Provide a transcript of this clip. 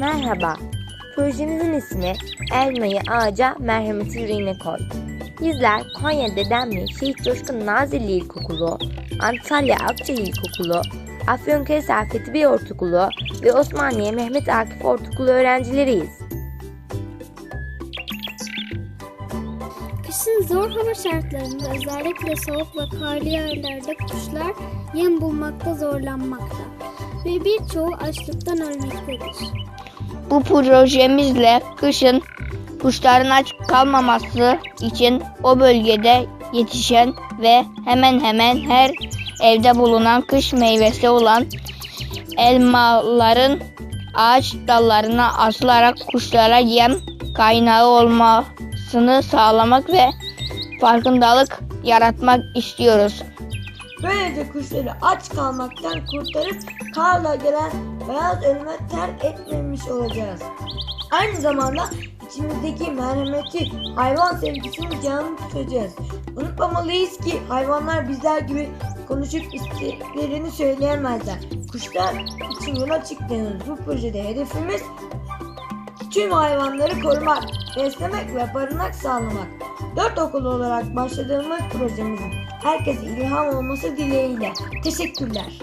Merhaba. Projemizin ismi Elmayı Ağaca Merhameti Yüreğine Koy. Bizler Konya Dedemli Şehit Coşkun Nazilli İlkokulu, Antalya Akçay İlkokulu, Afyonkarahisar Fethi Bey Ortaokulu ve Osmaniye Mehmet Akif Ortaokulu öğrencileriyiz. Kışın zor hava şartlarında özellikle soğuk ve karlı yerlerde kuşlar yem bulmakta zorlanmakta ve birçoğu açlıktan ölmektedir. Bu projemizle kışın kuşların aç kalmaması için o bölgede yetişen ve hemen hemen her evde bulunan kış meyvesi olan elmaların ağaç dallarına asılarak kuşlara yem kaynağı olmasını sağlamak ve farkındalık yaratmak istiyoruz. Böylece kuşları aç kalmaktan kurtarıp karla gelen beyaz ölüme terk etmemiş olacağız. Aynı zamanda içimizdeki merhameti, hayvan sevgisini canlı tutacağız. Unutmamalıyız ki hayvanlar bizler gibi konuşup isteklerini söyleyemezler. Kuşlar için yola çıktığımız bu projede hedefimiz tüm hayvanları korumak, beslemek ve barınak sağlamak. Dört okul olarak başladığımız projemizin herkese ilham olması dileğiyle. Teşekkürler.